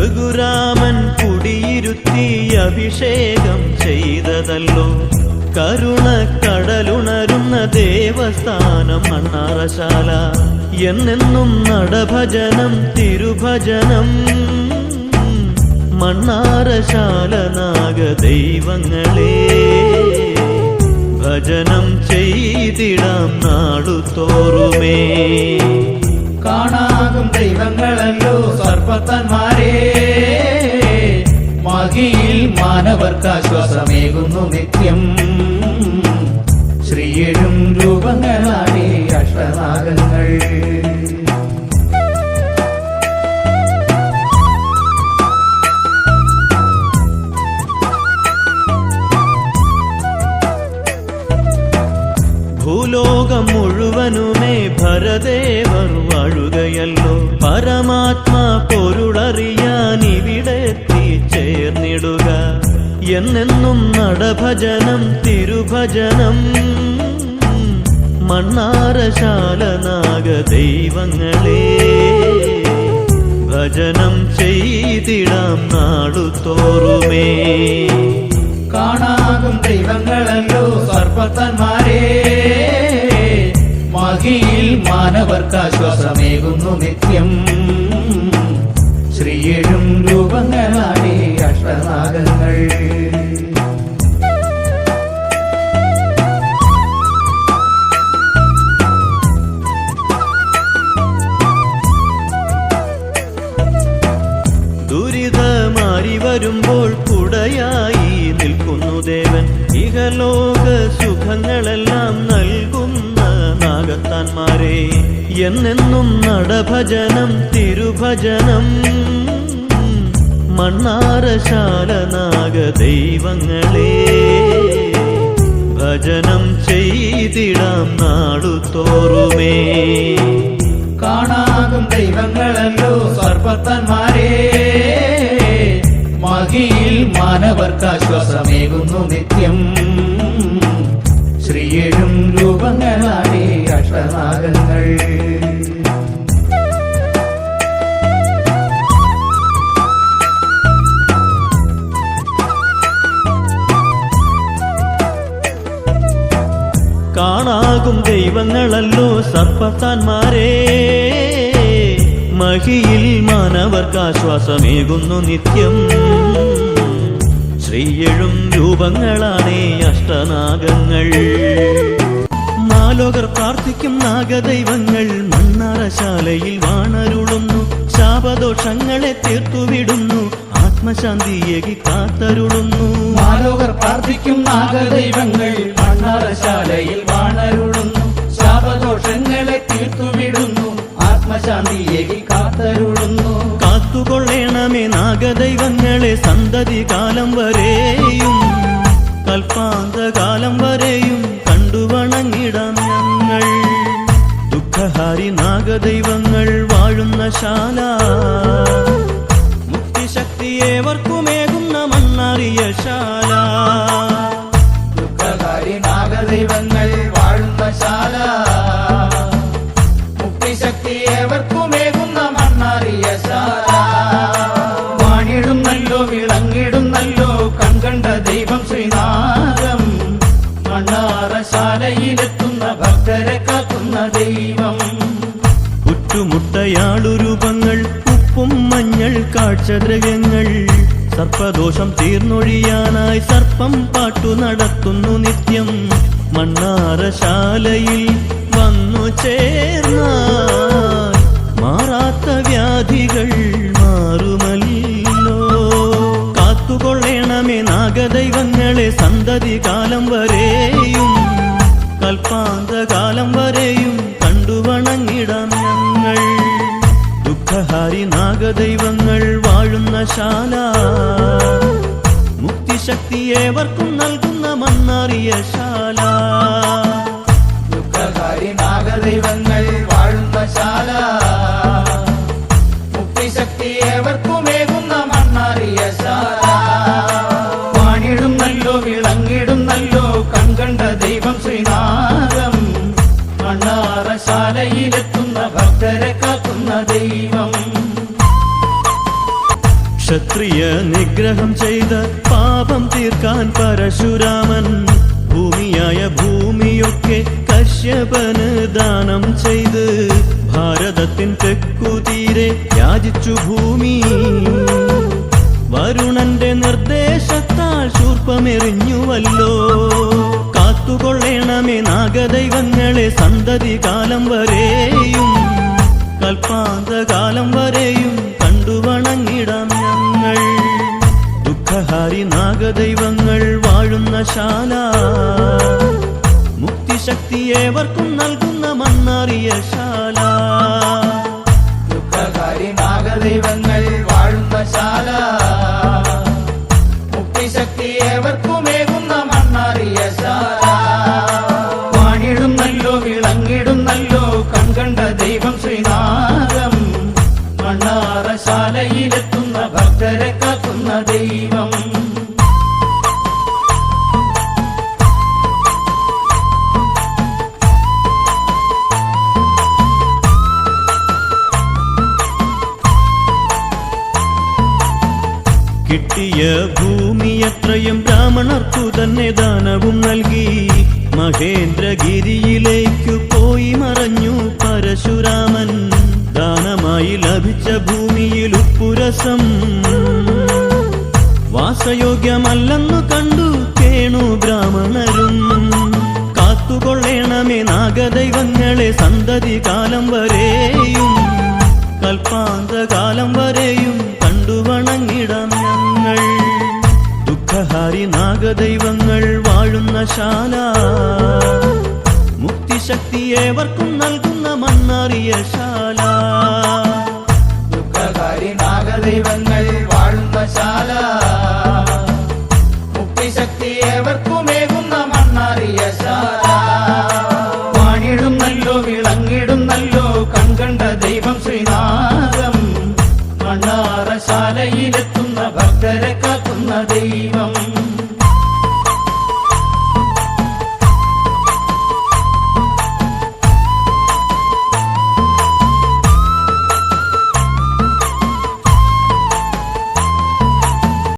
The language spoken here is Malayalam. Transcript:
ഭൃഗുരാമൻ കുടിയിരുത്തി അഭിഷേകം ചെയ്തതല്ലോ. കരുണ കടലുണരുന്ന ദേവസ്ഥാനം മണ്ണാറശാല എന്നെന്നും നടഭജനം തിരുഭജനം. മണ്ണാറശാല നാഗദൈവങ്ങളെ. ഭജനം ചെയ്തിടാം നാടുതോറുമേ. മാനവർക്ക് ആശ്വാസമേകുന്നു നിത്യം ശ്രീയരും രൂപങ്ങളാണേ അഷ്ടനാഗങ്ങൾ. ഭൂലോകം മുഴുവനുമേ ഭരദേവർ വാഴുകയല്ലോ. പരമാത്മാ പൊരുളറിയാൻ എന്നെന്നും നടഭജനം തിരുഭജനം. മണ്ണാരശാലനാഗ നാഗദൈവങ്ങളെ ഭജനം ചെയ്തിടാം നാടുതോറുമേ കാണാകും ദൈവങ്ങളല്ലോ സർപ്പത്തന്മാരെ മഹിയിൽ മാനവർക്കാശ്വാസമേകുന്നു നിത്യം. ശ്രീയഴും രൂപങ്ങളാണേ അഷ്ടനാഗങ്ങൾ സുഖങ്ങളെല്ലാം നൽകുന്ന നാഗത്താന്മാരെ എന്നെന്നും നടഭജനം തിരുഭജനം. മണ്ണാരശാല നാഗദൈവങ്ങളെ ഭജനം ചെയ്തിടാം നാടുതോറുമേ. കാണാകും ദൈവങ്ങളല്ലോ സർപ്പത്തന്മാരെ. മകിയിൽ മാനവർക്ക് ആശ്വാസമേകുന്നു നിത്യം. രൂപങ്ങളാണേ അഷ്ടനാഗങ്ങൾ കാണാകും ദൈവങ്ങളല്ലോ സർപ്പത്താന്മാരെ. മഹിയിൽ മാനവർക്കാശ്വാസമേകുന്നു നിത്യം. ശ്രീയഴും രൂപങ്ങളാണേ അഷ്ടനാഗങ്ങൾ. നാലോകർ പ്രാർത്ഥിക്കും നാഗദൈവങ്ങൾ. മണ്ണാറശാലയിൽ വാണരുളുന്നു. ശാപദോഷങ്ങളെ തീർത്തുവിടുന്നു. ആത്മശാന്തിയേകി കാത്തരുളുന്നു ആലോകർ പ്രാർത്ഥിക്കും നാഗദൈവങ്ങൾ. മണ്ണാറശാലയിൽ വാണരുളുന്നു. ശാപദോഷങ്ങളെ തീർത്തുവിടുന്നു. ആത്മശാന്തിയേകി കാത്തരുളുന്നു കാത്തുകൊള്ളേണമേ നാഗദൈവങ്ങളെ. സന്തതി കാലം വരെയും. കൽപ്പാന്തകാലം വരെയും. നാഗദൈവങ്ങൾ വാഴുന്ന ശാല. മുക്തിശക്തിയേവർക്കുമേകുന്ന മണ്ണറിയ ശാല. ദുഃഖകാരി നാഗദൈവങ്ങൾ വാഴുന്ന ശാല. മുക്തിശക്തി മഞ്ഞൾ കാഴ്ചദ്രവ്യങ്ങൾ സർപ്പദോഷം തീർന്നൊഴിയാനായി സർപ്പം പാട്ടു നടത്തുന്നു നിത്യം. മണ്ണാറശാലയിൽ വന്നു ചേർന്ന മാറാത്ത വ്യാധികൾ ദുഃഖഹാരി നാഗദൈവങ്ങൾ വാഴുന്ന ശാല. മുക്തിശക്തി ഏവർക്കും നൽകുന്ന മണ്ണാറിയ ശാല. ദുഃഖകാരി നാഗദൈവങ്ങൾ വാഴുന്ന ശാല. മുക്തിശക്തി ഏവർക്കുമേകുന്ന മണ്ണാറിയ ശാല. വാണിടുന്നല്ലോ വിളങ്ങിടുന്നല്ലോ കൺകണ്ട ദൈവം ശ്രീനാഥം. മണ്ണാറ ശാലയിലെത്തുന്ന ഭക്തരെ കാക്കുന്ന ദൈവം. ക്ഷത്രിയ നിഗ്രഹം ചെയ്ത പാപം തീർക്കാൻ പരശുരാമൻ ഭൂമിയായ ഭൂമിയൊക്കെ കശ്യപന് ദാനം ചെയ്ത് ഭാരതത്തിൻ തെക്കുതീരെ യാചിച്ചു ഭൂമി. വരുണന്റെ നിർദ്ദേശത്താൽ ശൂർപ്പമെറിഞ്ഞുവല്ലോ കാത്തുകൊള്ളേണമേ നാഗദൈവങ്ങളെ സന്തതി കാലം വരെയും കൽപ്പാന്തകാലം വരെയും. ദുഃഖഹാരി നാഗദൈവങ്ങൾ വാഴുന്ന ശാല. മുക്തിശക്തി ഏവർക്കും നൽകുന്ന മണ്ണാറിയ ശാല. നാഗദൈവങ്ങൾ കിട്ടിയ ഭൂമി എത്രയും ബ്രാഹ്മണർക്കു തന്നെ ദാനവും നൽകി. മഹേന്ദ്രഗിരിയിലേക്കു പോയി മറഞ്ഞു പരശുരാമൻ. ദാനമായി ലഭിച്ച ഭൂമിയിൽ ഉപ്പുരസം. വാസയോഗ്യമല്ലെന്നു കണ്ടു കേണു ബ്രാഹ്മണരും. കാത്തുകൊള്ളേണമേ നാഗദൈവങ്ങളെ സന്തതി കാലം വരെയും. കൽപ്പാന്തകാലം വരെയും നാഗദൈവങ്ങൾ വാഴുന്ന ശാല. മുക്തിശക്തി ഏവർക്കും നൽകുന്ന മണ്ണാറിയ ശാല. ദുഃഖകാരി നാഗദൈവങ്ങൾ വാഴുന്ന ശാല. മുക്തിശക്തി ഏവർക്കുമേകുന്ന മണ്ണറിയ ശാല. വാണിടുന്നല്ലോ വിളങ്ങിടുന്നല്ലോ കൺകണ്ട ദൈവം ശ്രീനാഥം. മണ്ണാറശാലയിലെത്തുന്ന ഭക്തരെ കാക്കുന്ന ദൈവം.